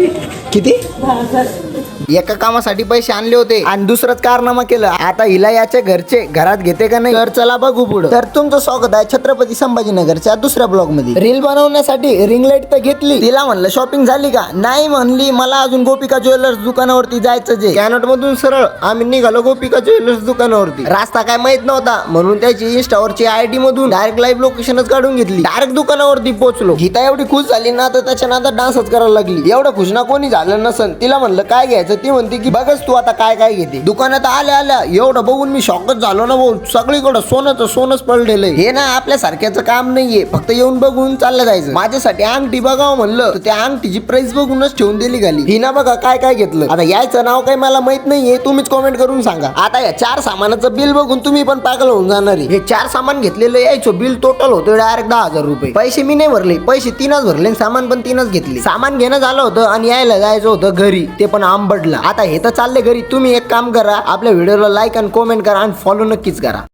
किती? एका कामासाठी पैसे आणले होते. आणि दुसरंच कारनामा केलं. आता हिला याच्या घरचे घरात घेते का नाही? तर चला बघू पुढे. तर तुमचं स्वागत आहे छत्रपती संभाजीनगरच्या दुसऱ्या ब्लॉगमध्ये रील बनवण्यासाठी रिंग लाइट तर घेतली. तिला म्हणलं शॉपिंग झाली का? नाही म्हणली मला अजून गोपिका ज्वेलर्स दुकानावरती जायचं जे कॅनट मधून सरळ आम्ही निघालो गोपिका ज्वेलर्स दुकानावरती. रास्ता काय माहीत नव्हता. म्हणून त्याची इंस्टावरची आयडी मधून डायरेक्ट लाईव्ह लोकेशनच काढून घेतली. डायरेक्ट दुकानावरती पोहोचलो. गीता एवढी खुश झाली ना तर त्याच्या नादात डान्सच करायला लागली. एवढं खुश ना कोणी झालं नसन. तिला म्हणलं काय घ्यायचं ती म्हणते की बघच तू आता काय काय घेते. दुकानात आल्या आल्या एवढं बघून मी शॉकच झालो ना भाऊ. सगळीकडं सोनंच सोनच पडलेलं हे ना आपल्या सारख्याचं काम नाहीये. फक्त येऊन बघून चाललं जायचं. माझ्यासाठी अंगठी बघावं म्हणलं तर त्या अंगठीची प्राइस बघूनच ठेवून दिली घाली ही ना बघा काय काय घेतलं. आता यायचं नाव काही मला माहीत नाहीये. तुम्हीच कमेंट करून सांगा. आता या चार सामानाचं बिल बघून तुम्ही पण पागल होऊन जाणार आहे. हे चार सामान घेतलेलं यायचो बिल टोटल होतं डायरेक्ट दहा हजार रुपये. पैसे मी नाही भरले. पैसे तीनच भरले सामान पण तीनच घेतले. सामान घेणं झालं होतं आणि यायला जायचं होतं घरी. ते पण आंबट आंबडला आता हे तर चालले घरी. तुम्ही एक काम करा आपल्या व्हिडिओला लाईक आणि कॉमेंट करा आणि फॉलो नक्कीच करा.